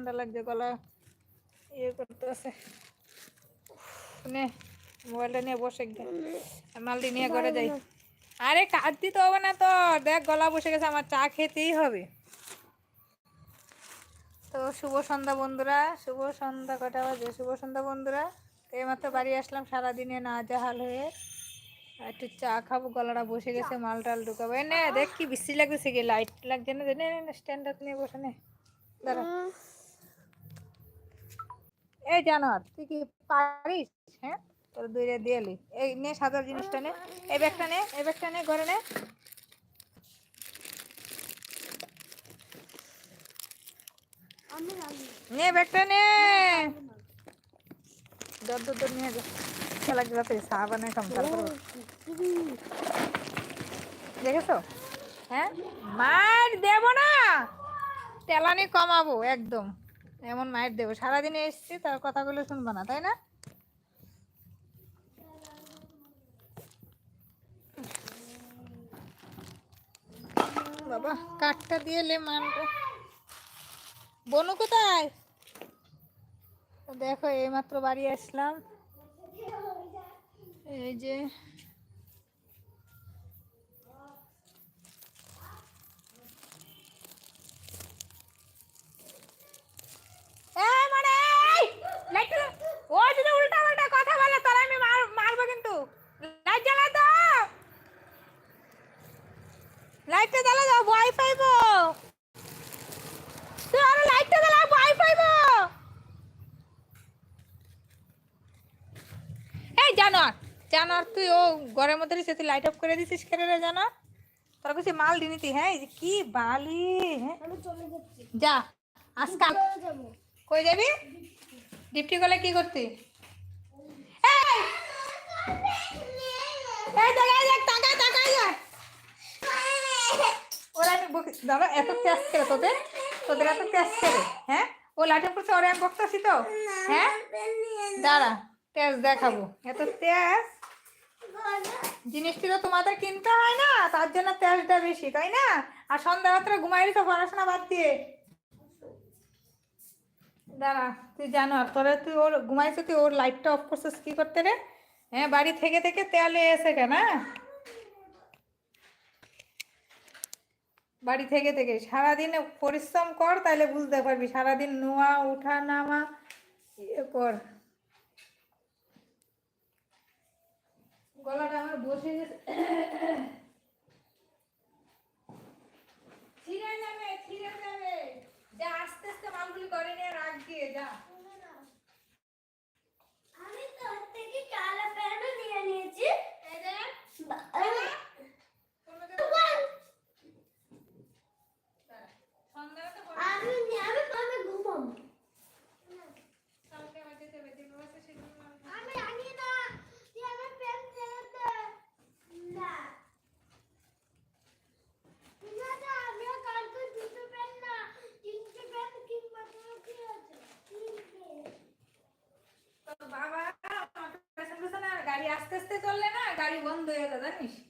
ঠান্ডা লাগছে, গলা ইয়ে করতেছে। নে, মোবাইলটা নিয়ে বসে মালটি নিয়ে ঘরে যাই। আরে কাজ দিতে হবে না তো দেখ, গলা বসে গেছে, আমার চা খেতেই হবে। তো শুভ সন্ধ্যা বন্ধুরা, শুভ সন্ধ্যা, কটা বাজে? শুভ সন্ধ্যা বন্ধুরা তো এইমাত্র বাড়ি আসলাম, সারাদিনে না জাহাল হয়ে। একটু চা খাব, গলাটা বসে গেছে, মাল টাল ঢুকাবো। এই নে, দেখ কি বৃষ্টি লাগতেছে কি লাইট লাগছে না স্ট্যান্ড নিয়ে বসে নে। দাঁড়া। এই জানোয়ার তুই কি পারিস? হ্যাঁ? তোর দুইটা দিয়ে এই নে সাদা জিনিসটা নে। এই ব্যাগটা নে এই ব্যাগটা নে ঘরে নে। নে ব্যাগটা নে। দর দর দর নিয়ে যা খেলা গেলা তো চা বানাই দেখেছ? হ্যাঁ? মার দেব না। তেলানি কমাবো একদম। এমন মায়ের দেবো। সারাদিন এসছি, তার কথাগুলো শুনব না, তাই না? বাবা, কাঠটা দিয়ে লে মানটা বনু কোথায়? দেখো, এইমাত্র বাড়ি আসলাম। এই যে এই মানে এই! লাইট জ্বালা- ও যদি উল্টা পাল্টা কথা বলে তার আমি মার- মারবো কিন্তু লাইট জ্বালা দাও লাইটটা জ্বালা দাও ভয় পাইবো তুই আরও লাইটটা জ্বালা ভয় পাইবো এই জানোয়ার জানোয়ার তুই ও ঘরের মধ্যে রয়েছে তুই লাইট অফ করে দিছিস কেন রে জানোয়ার? তোর কাছে মাল দিনিতি হ্যাঁ? এই যে কি বালি হ্যাঁ? যা আজকাল কই যাবি? ডিপটি গলে কি করতি? ওরা আমি বকি দাদা এত তেজ করে তোদের? তোদের এত তেজ করে হ্যাঁ? ও লাঠি করছে ওরা আমি বকতেছি তো হ্যাঁ? দাঁড়া। তেজ দেখাবো। এত তেজ? তো তোমাদের কিনতে হয় না, তার জন্য তেজটা বেশি, তাই না? আর সন্ধ্যা রাত্রে ঘুমাইলি তো পড়াশোনা বাদ দিয়ে। দাঁড়া, তুই জানো, আর তোরা তুই ওর ঘুমাইছে, তুই ওর লাইটটা অফ করছিস কি করতে রে? হ্যাঁ বাড়ি থেকে থেকে তেলে এসে কেন হ্যাঁ? বাড়ি থেকে থেকে, সারাদিন পরিশ্রম কর তাহলে বুঝতে পারবি, সারাদিন নোয়া, উঠা, নামা ইয়ে কর। গলাটা আমার বসে গেছে। é né, gente?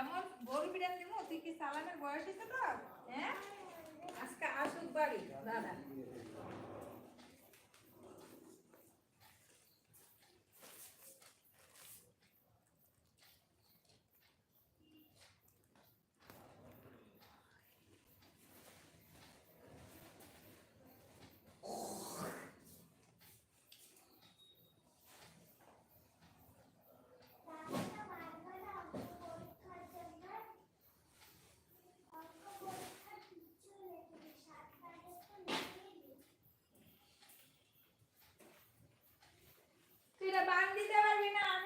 এমন বড় বিড়াল নেব তুই কি সালামের বয়স হয়েছে তো হ্যাঁ? আজকে আসুক বাড়ি, দাদা। না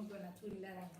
বাবা বঙ্গ না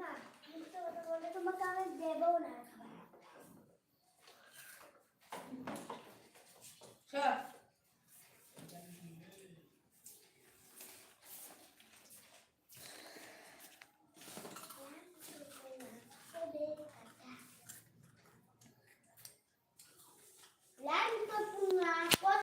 না মিথ্যে কথা বলে আমি দেবো না খাবার।